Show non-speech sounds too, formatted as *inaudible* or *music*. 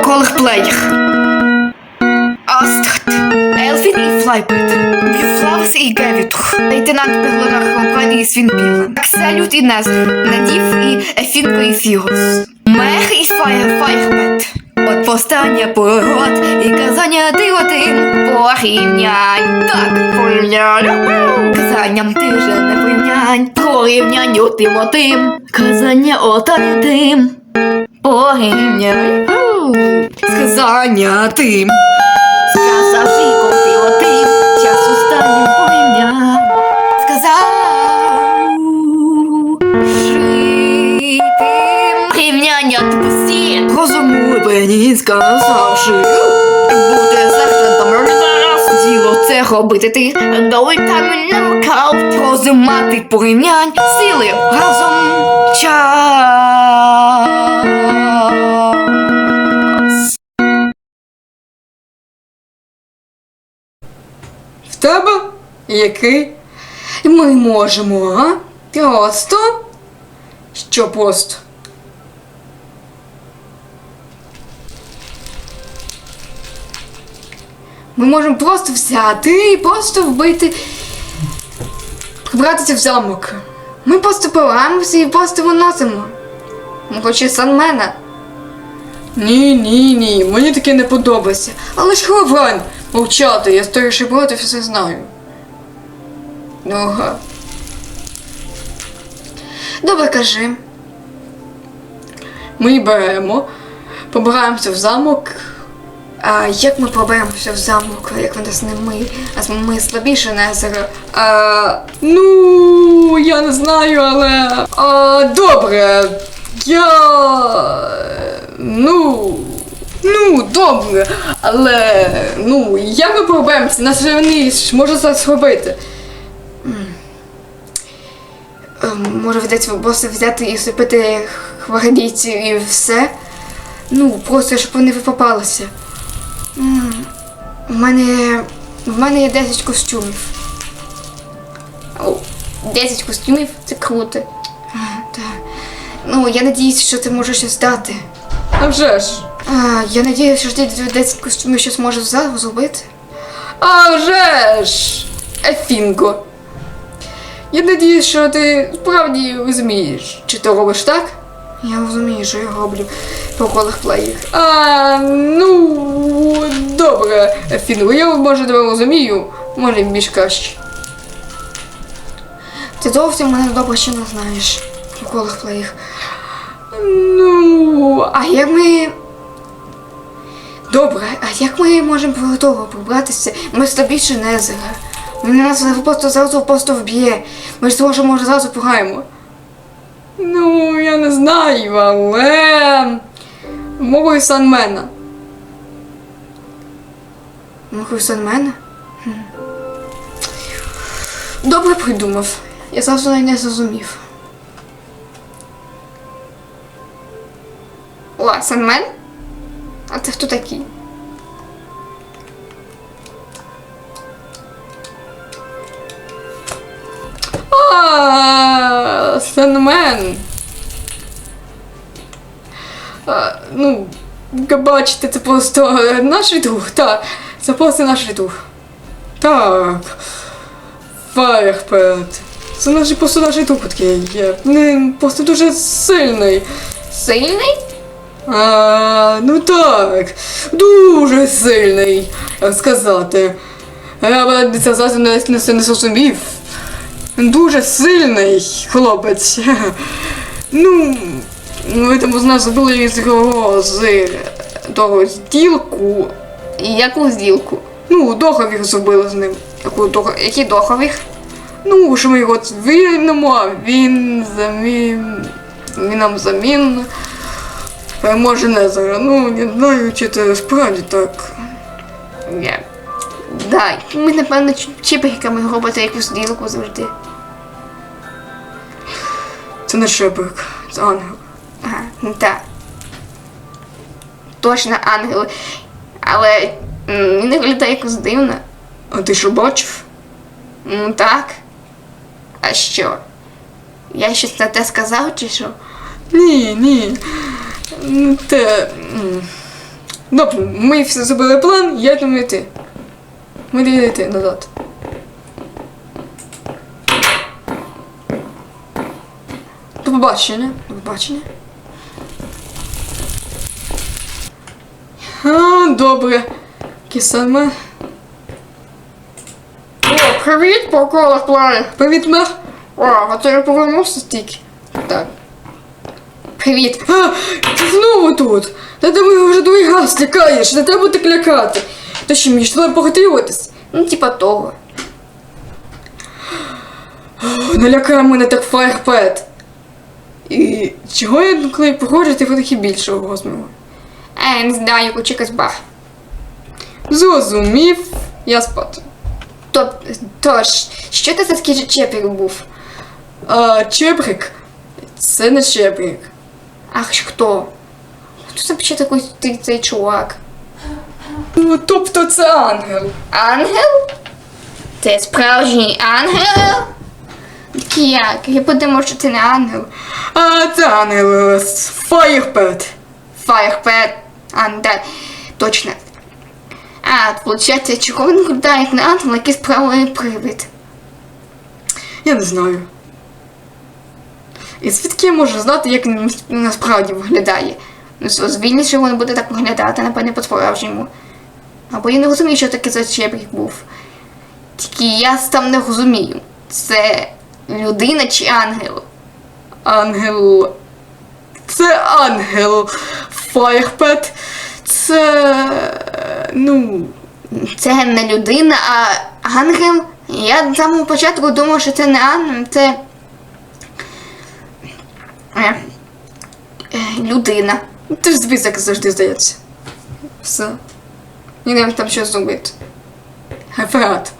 Колорплеєр. Астрид, Елфін і Флайбет, Бюфлавс і Гевітух, лейтенант Перлонар компанії Свінпіла, Акселют і Нез, Надів і Ефінко і Фігос, Мех і Фаєр Файрбет. От повстання пород і казання ти один порівнянь. Так, порівнянь. Казанням ти вже не порівнянь. Порівнянь отим отим. Казання отим. Порівнянь. Сказання тим. Сказав ти отим. Час останнім порівнянь. Сказав. Житим. Порівняння тупості. Розумлені сказавши. Бути сержантом зараз. Діло це робити ти. Дали там намикав. Розумати порівнянь. Сили разом. Час. Тебе? Який? Ми можемо, а? Просто? Що просто? Ми можемо просто взяти і просто вбити. Прибратися в замок. Ми просто пиламося і просто виносимо. Ну, хоч і Санмена. Ні, ні, ні, мені таке не подобається. Але ж Ховран, мовчати, я старіший брат і все знаю. Ну, ага. Добре, кажи. Ми беремо, побираємося в замок. А як ми проберемося в замок, як в нас не ми, а ми слабіше Незера? А, ну, я не знаю, але. А, добре. Я. Ну. Ну, добре. Але. Ну, як ми проберемося? Нас же ніж може це зробити. Ем, Може, вдеться просто взяти і сипити гвардійців і все. Ну, просто щоб вони попалися. М, У мене. В мене є 10 костюмів. О, 10 костюмів це круто. Так. Ну, я надіюся, що ти можеш щось дати. А вже ж. А, я надіюся, що 10 костюмів щось можеш зробити. А вже ж! Ефінго. Я надіюсь, що ти справді розумієш, чи ти робиш так? Я розумію, що я роблю по колах плеїх. А, ну, добре, Фіну, я може тебе розумію, може більш краще. Ти зовсім мене добре ще не знаєш по колах плеїх. Ну, а як ми. Добре, а як ми можемо до того пробратися? Ми слабіше Незера. Він нас просто зразу просто вб'є. Ми ж може зразу пограємо. Ну, я не знаю, але. Мовою Санмена. Мовою Санмена? Хм. Добре придумав. Я зразу навіть не зрозумів. О, Санмен? Це хто такий? А, Санмен. А, ну, бачите, це просто наш друг, так. Це просто наш друг. Так. Фаєрпет. Це наш просто наш друг такий. Він просто дуже сильний. Сильний? А, ну так. Дуже сильний, сказати. Я б це зараз не, не, не зрозумів. Дуже сильний хлопець. *laughs* Ну, ми там з нас зробили з його з того зділку. Яку зділку? Ну, договір зробили з ним. Яку договір? Який договір? Ну, що ми його звільнимо, а він замін. Він нам замін. Може не зараз. Ну, не знаю, чи це справді так. Ні. Да, ми, напевно, чіпиками робити якусь ділку завжди. Це не шипик, це ангел. Ага, ну так. Точно ангел. Але він не виглядає якось дивно. А ти що бачив? Ну так. А що? Я щось на те сказав чи що? Ні, ні. Ну, Те. Добре, ми все зробили план, я думаю йти. Ми не йти назад. До побачення. До побачення. А, добре. Кисаме. О, привіт, покола плани. Привіт, мер. О, а ти повернувся стільки. Так. Привіт. А, ти знову тут. Та ти мене вже другий раз лякаєш, не треба так лякати. Та що мені ж треба поготуватись? Ну, типа того. О, Не лякає мене так фаєрпет. І чого я, коли походжу, ти трохи більшого розміру? А, я не знаю, хочу якась баг. Зрозумів, я спати. Тоб, тож, що це за такий чеприк був? А, чеприк? Це не чеприк. Ах, хто? Хто ще такий цей, цей чувак? Ну, тобто це ангел. Ангел? Це справжній ангел? Як? Я подумав, що це не ангел. А, це ангел. Фаєрпет. Фаєрпет. А, ну точно. А, виходить, чого він виглядає як не ангел, а якийсь правий привид? Я не знаю. І звідки я можу знати, як він насправді виглядає? Ну, звільніше що він буде так виглядати, напевне, по-справжньому. Або я не розумію, що таке за чебрік був. Тільки я там не розумію. Це людина чи ангел? Ангел. Це ангел. Фаєрпет. Це. Ну. Це не людина, а ангел. Я з самого початку думав, що це не ангел, це. Е, людина. Ти ж звізок завжди здається. Все. І нам там щось зробити. Геферат.